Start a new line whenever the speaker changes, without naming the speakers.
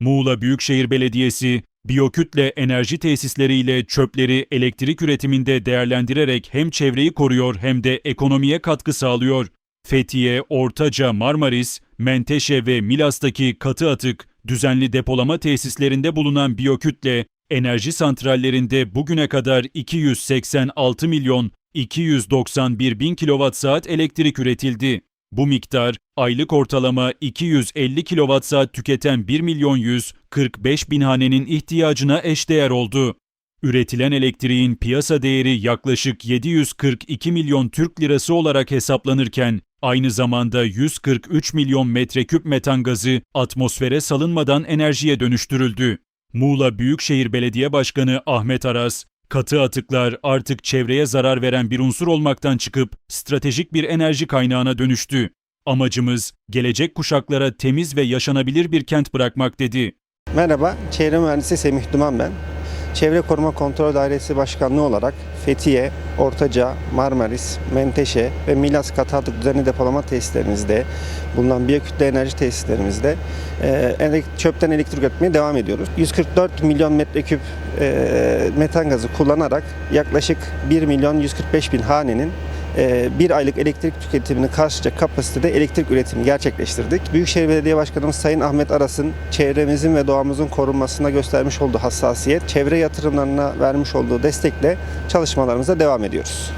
Muğla Büyükşehir Belediyesi, biyokütle enerji tesisleriyle çöpleri elektrik üretiminde değerlendirerek hem çevreyi koruyor hem de ekonomiye katkı sağlıyor. Fethiye, Ortaca, Marmaris, Menteşe ve Milas'taki katı atık, düzenli depolama tesislerinde bulunan biyokütle, enerji santrallerinde bugüne kadar 286 milyon 291 bin kilowatt saat elektrik üretildi. Bu miktar aylık ortalama 250 kilowatt saat tüketen 1 milyon 145 bin hanenin ihtiyacına eşdeğer oldu. Üretilen elektriğin piyasa değeri yaklaşık 742 milyon Türk lirası olarak hesaplanırken aynı zamanda 143 milyon metreküp metan gazı atmosfere salınmadan enerjiye dönüştürüldü. Muğla Büyükşehir Belediye Başkanı Ahmet Aras, katı atıklar artık çevreye zarar veren bir unsur olmaktan çıkıp stratejik bir enerji kaynağına dönüştü. Amacımız gelecek kuşaklara temiz ve yaşanabilir bir kent bırakmak dedi.
Merhaba, çevre mühendisi Semih Duman ben. Çevre Koruma Kontrol Dairesi Başkanlığı olarak Fethiye, Ortaca, Marmaris, Menteşe ve Milas katı atık düzenli depolama tesislerimizde bulunan biyokütle enerji tesislerimizde e, çöpten elektrik üretmeye devam ediyoruz. 144 milyon metreküp e, metan gazı kullanarak yaklaşık 1 milyon 145 bin hanenin bir aylık elektrik tüketimini karşılayacak kapasitede elektrik üretimi gerçekleştirdik. Büyükşehir Belediye Başkanımız Sayın Ahmet Aras'ın çevremizin ve doğamızın korunmasına göstermiş olduğu hassasiyet, çevre yatırımlarına vermiş olduğu destekle çalışmalarımıza devam ediyoruz.